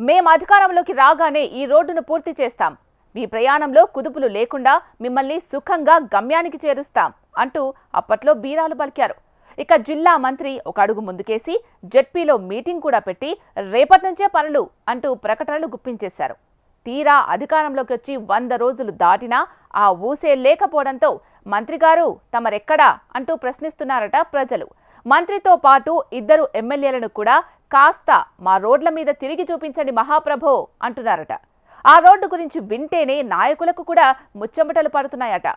మేం అధికారంలోకి రాగానే ఈ రోడ్డును పూర్తి చేస్తాం. మీ ప్రయాణంలో కుదుపులు లేకుండా మిమ్మల్ని సుఖంగా గమ్యానికి చేరుస్తాం అంటూ అప్పట్లో బీరాలు పలికారు. ఇక జిల్లా మంత్రి ఒక అడుగు ముందుకేసి జెడ్పీలో మీటింగ్ కూడా పెట్టి రేపటి నుంచే పనులు అంటూ ప్రకటనలు గుప్పించేశారు. తీరా అధికారంలోకి వచ్చి వంద రోజులు దాటినా ఆ ఊసే లేకపోవడంతో మంత్రిగారు తమరెక్కడా అంటూ ప్రశ్నిస్తున్నారట ప్రజలు. మంత్రితో పాటు ఇద్దరు ఎమ్మెల్యేలను కూడా కాస్త మా రోడ్ల మీద తిరిగి చూపించండి మహాప్రభో అంటున్నారట. ఆ రోడ్డు గురించి వింటేనే నాయకులకు కూడా ముచ్చెమటలు పడుతున్నాయట.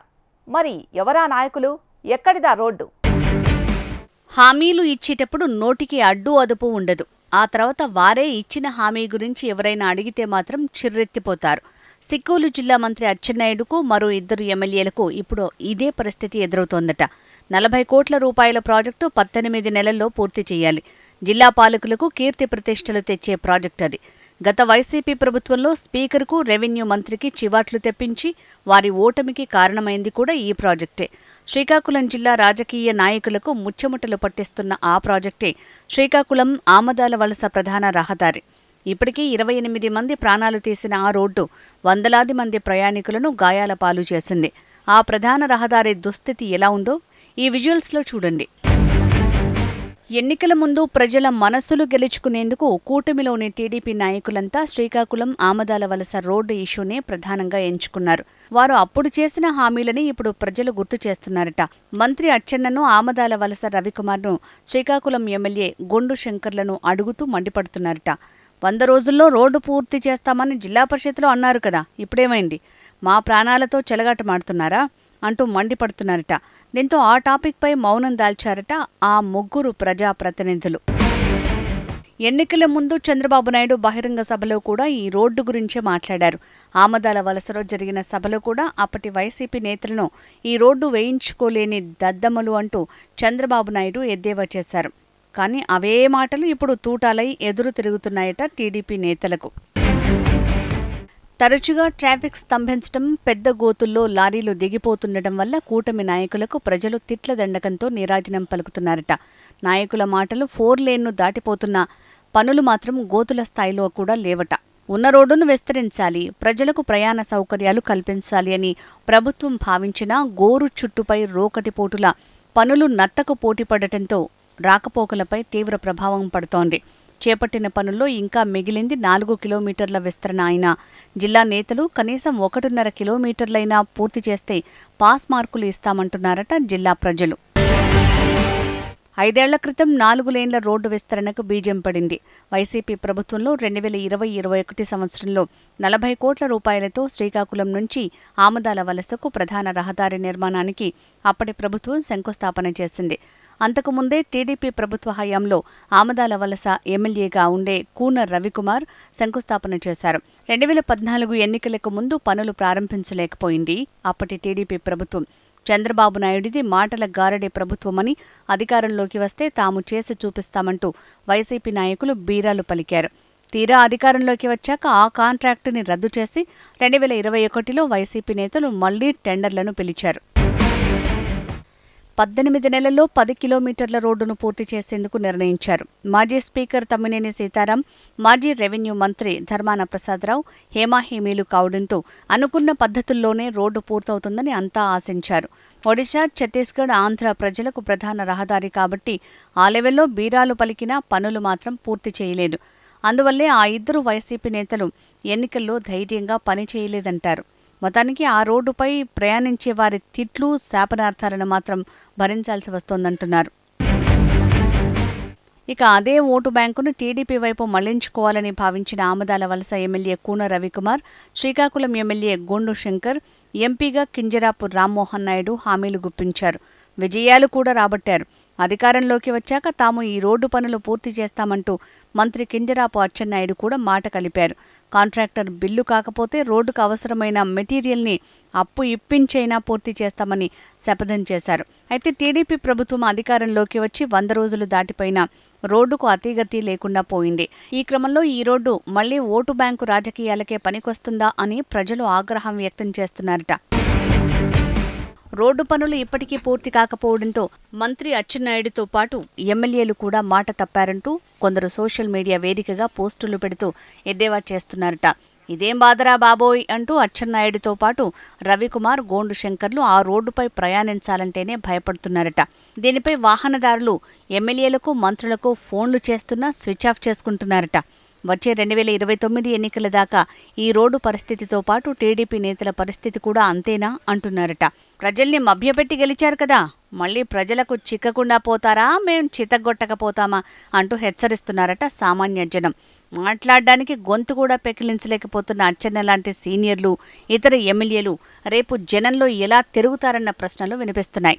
మరి ఎవరా నాయకులు? ఎక్కడిదా రోడ్డు? హామీలు ఇచ్చేటప్పుడు నోటికి అడ్డు అదుపు ఉండదు. ఆ తర్వాత వారే ఇచ్చిన హామీ గురించి ఎవరైనా అడిగితే మాత్రం చిర్రెత్తిపోతారు. సిక్కూలు జిల్లా మంత్రి అచ్చెన్నాయుడుకు మరో ఇద్దరు ఎమ్మెల్యేలకు ఇప్పుడు ఇదే పరిస్థితి ఎదురవుతోందట. నలభై కోట్ల రూపాయల ప్రాజెక్టు పద్దెనిమిది నెలల్లో పూర్తి చేయాలి. జిల్లా పాలకులకు కీర్తి ప్రతిష్టలు తెచ్చే ప్రాజెక్ట్ అది. గత వైసీపీ ప్రభుత్వంలో స్పీకర్కు రెవెన్యూ మంత్రికి చివాట్లు తెప్పించి వారి ఓటమికి కారణమైంది కూడా ఈ ప్రాజెక్టే. శ్రీకాకుళం జిల్లా రాజకీయ నాయకులకు ముచ్చెముట్టలు పట్టిస్తున్న ఆ ప్రాజెక్టే శ్రీకాకుళం ఆమదాల వలస ప్రధాన రహదారి. ఇప్పటికీ ఇరవై ఎనిమిది మంది ప్రాణాలు తీసిన ఆ రోడ్డు వందలాది మంది ప్రయాణికులను గాయాల పాలు చేసింది. ఆ ప్రధాన రహదారి దుస్థితి ఎలా ఉందో ఈ విజువల్స్లో చూడండి. ఎన్నికల ముందు ప్రజల మనస్సులు గెలుచుకునేందుకు కూటమిలోని టీడీపీ నాయకులంతా శ్రీకాకుళం ఆమదాల వలస రోడ్డు ఇష్యూనే ప్రధానంగా ఎంచుకున్నారు. వారు అప్పుడు చేసిన హామీలని ఇప్పుడు ప్రజలు గుర్తు చేస్తున్నారట. మంత్రి అచ్చెన్నను ఆమదాల వలస రవికుమార్ను శ్రీకాకుళం ఎమ్మెల్యే గొండు శంకర్లను అడుగుతూ మండిపడుతున్నారట. వంద రోజుల్లో రోడ్డు పూర్తి చేస్తామని జిల్లా పరిషత్లో అన్నారు కదా ఇప్పుడేమైంది? మా ప్రాణాలతో చెలగాటమాడుతున్నారా? అంటూ మండిపడుతున్నారట. దీంతో ఆ టాపిక్పై మౌనం దాల్చారట ఆ ముగ్గురు ప్రజాప్రతినిధులు. ఎన్నికల ముందు చంద్రబాబు నాయుడు బహిరంగ సభలో కూడా ఈ రోడ్డు గురించే మాట్లాడారు. ఆమదాల వలసలో జరిగిన సభలో కూడా అప్పటి వైసీపీ నేతలను ఈ రోడ్డు వేయించుకోలేని దద్దమ్మలు అంటూ చంద్రబాబు నాయుడు ఎద్దేవా చేశారు. కానీ అవే మాటలు ఇప్పుడు తూటాలై ఎదురు తిరుగుతున్నాయట టీడీపీ నేతలకు. తరచుగా ట్రాఫిక్ స్తంభించడం పెద్ద గోతుల్లో లారీలు దిగిపోతుండటం వల్ల కూటమి నాయకులకు ప్రజలు తిట్ల దండకంతో నీరాజనం పలుకుతున్నారట. నాయకుల మాటలు ఫోర్ లేన్ను దాటిపోతున్న పనులు మాత్రం గోతుల స్థాయిలో కూడా లేవట. ఉన్న రోడ్డును విస్తరించాలి ప్రజలకు ప్రయాణ సౌకర్యాలు కల్పించాలి అని ప్రభుత్వం భావించినా గోరు చుట్టుపై రోకటిపోటుల పనులు నత్తకు పోటీపడటంతో రాకపోకలపై తీవ్ర ప్రభావం పడుతోంది. చేపట్టిన పనుల్లో ఇంకా మిగిలింది నాలుగు కిలోమీటర్ల విస్తరణ అయినా. జిల్లా నేతలు కనీసం ఒకటిన్నర కిలోమీటర్లైనా పూర్తి చేస్తే పాస్ మార్కులు ఇస్తామంటున్నారట జిల్లా ప్రజలు. ఐదేళ్ళ క్రితం నాలుగు లేన్ల రోడ్డు విస్తరణకు బీజం పడింది. వైసీపీ ప్రభుత్వంలో రెండు వేల ఇరవై ఇరవై ఒకటి సంవత్సరంలో నలభై కోట్ల రూపాయలతో శ్రీకాకుళం నుంచి ఆమదాల వలసకు ప్రధాన రహదారి నిర్మాణానికి అప్పటి ప్రభుత్వం శంకుస్థాపన చేసింది. అంతకుముందే టీడీపీ ప్రభుత్వ హయాంలో ఆమదాల వలస ఎమ్మెల్యేగా ఉండే కూన రవికుమార్ శంకుస్థాపన చేశారు. రెండు వేల పద్నాలుగు ఎన్నికలకు ముందు పనులు ప్రారంభించలేకపోయింది అప్పటి టీడీపీ ప్రభుత్వం. చంద్రబాబు నాయుడిది మాటల గారడే ప్రభుత్వమని అధికారంలోకి వస్తే తాము చేసి చూపిస్తామంటూ వైసీపీ నాయకులు బీరాలు పలికారు. తీరా అధికారంలోకి వచ్చాక ఆ కాంట్రాక్టుని రద్దు చేసి రెండు వేల ఇరవై ఒకటిలో వైసీపీ నేతలు మళ్ళీ టెండర్లను పిలిచారు. పద్దెనిమిది నెలల్లో పది కిలోమీటర్ల రోడ్డును పూర్తి చేసేందుకు నిర్ణయించారు. మాజీ స్పీకర్ తమ్మినేని సీతారాం మాజీ రెవెన్యూ మంత్రి ధర్మాన ప్రసాదరావు హేమాహేమీలు కావడంతో అనుకున్న పద్ధతుల్లోనే రోడ్డు పూర్తవుతుందని అంతా ఆశించారు. ఒడిశా ఛత్తీస్గఢ్ ఆంధ్ర ప్రజలకు ప్రధాన రహదారి కాబట్టి ఆ లెవెల్లో బీరాలు పలికినా పనులు మాత్రం పూర్తి చేయలేదు. అందువల్లే ఆ ఇద్దరు వైసీపీ నేతలు ఎన్నికల్లో ధైర్యంగా పని చేయలేదంటారు. మొత్తానికి ఆ రోడ్డుపై ప్రయాణించే వారి తిట్లు శాపనార్థాలను మాత్రం భరించాల్సి వస్తోందంటున్నారు. ఇక అదే ఓటు బ్యాంకును టీడీపీ వైపు మళ్ళించుకోవాలని భావించిన Amadalavalasa MLA Koona Ravikumar Srikakulam MLA Gondu Shankar ఎంపీగా కింజరాపు రామ్మోహన్ నాయుడు హామీలు గుప్పించారు. విజయాలు కూడా రాబట్టారు. అధికారంలోకి వచ్చాక తాము ఈ రోడ్డు పనులు పూర్తి చేస్తామంటూ మంత్రి కింజరాపు అచ్చెన్నాయుడు కూడా మాట కలిపారు. కాంట్రాక్టర్ బిల్లు కాకపోతే రోడ్డుకు అవసరమైన మెటీరియల్ని అప్పు ఇప్పించైనా పూర్తి చేస్తామని శపథం చేశారు. అయితే టీడీపీ ప్రభుత్వం అధికారంలోకి వచ్చి వంద రోజులు దాటిపోయిన రోడ్డుకు అతీగతి లేకుండా పోయింది. ఈ క్రమంలో ఈ రోడ్డు మళ్ళీ ఓటు బ్యాంకు రాజకీయాలకే పనికొస్తుందా అని ప్రజలు ఆగ్రహం వ్యక్తం చేస్తున్నారట. రోడ్డు పనులు ఇప్పటికీ పూర్తి కాకపోవడంతో మంత్రి అచ్చెన్నాయుడుతో పాటు ఎమ్మెల్యేలు కూడా మాట తప్పారంటూ కొందరు సోషల్ మీడియా వేదికగా పోస్టులు పెడుతూ ఎద్దేవా చేస్తున్నారట. ఇదేం బాదరా బాబోయ్ అంటూ అచ్చెన్నాయుడితో పాటు రవికుమార్ గోండు శంకర్లు ఆ రోడ్డుపై ప్రయాణించాలంటేనే భయపడుతున్నారట. దీనిపై వాహనదారులు ఎమ్మెల్యేలకు మంత్రులకు ఫోన్లు చేస్తున్నా స్విచ్ ఆఫ్ చేసుకుంటున్నారట. వచ్చే రెండు వేల ఇరవై తొమ్మిది ఎన్నికల దాకా ఈ రోడ్డు పరిస్థితితో పాటు టీడీపీ నేతల పరిస్థితి కూడా అంతేనా అంటున్నారట. ప్రజల్ని మభ్యపెట్టి గెలిచారు కదా. మళ్ళీ ప్రజలకు చిక్కకుండా పోతారా? మేం చితగొట్టకపోతామా అంటూ హెచ్చరిస్తున్నారట సామాన్య జనం. మాట్లాడడానికి గొంతు కూడా పెకిలించలేకపోతున్న అచ్చెన్న లాంటి సీనియర్లు ఇతర ఎమ్మెల్యేలు రేపు జనంలో ఎలా తిరుగుతారన్న ప్రశ్నలు వినిపిస్తున్నాయి.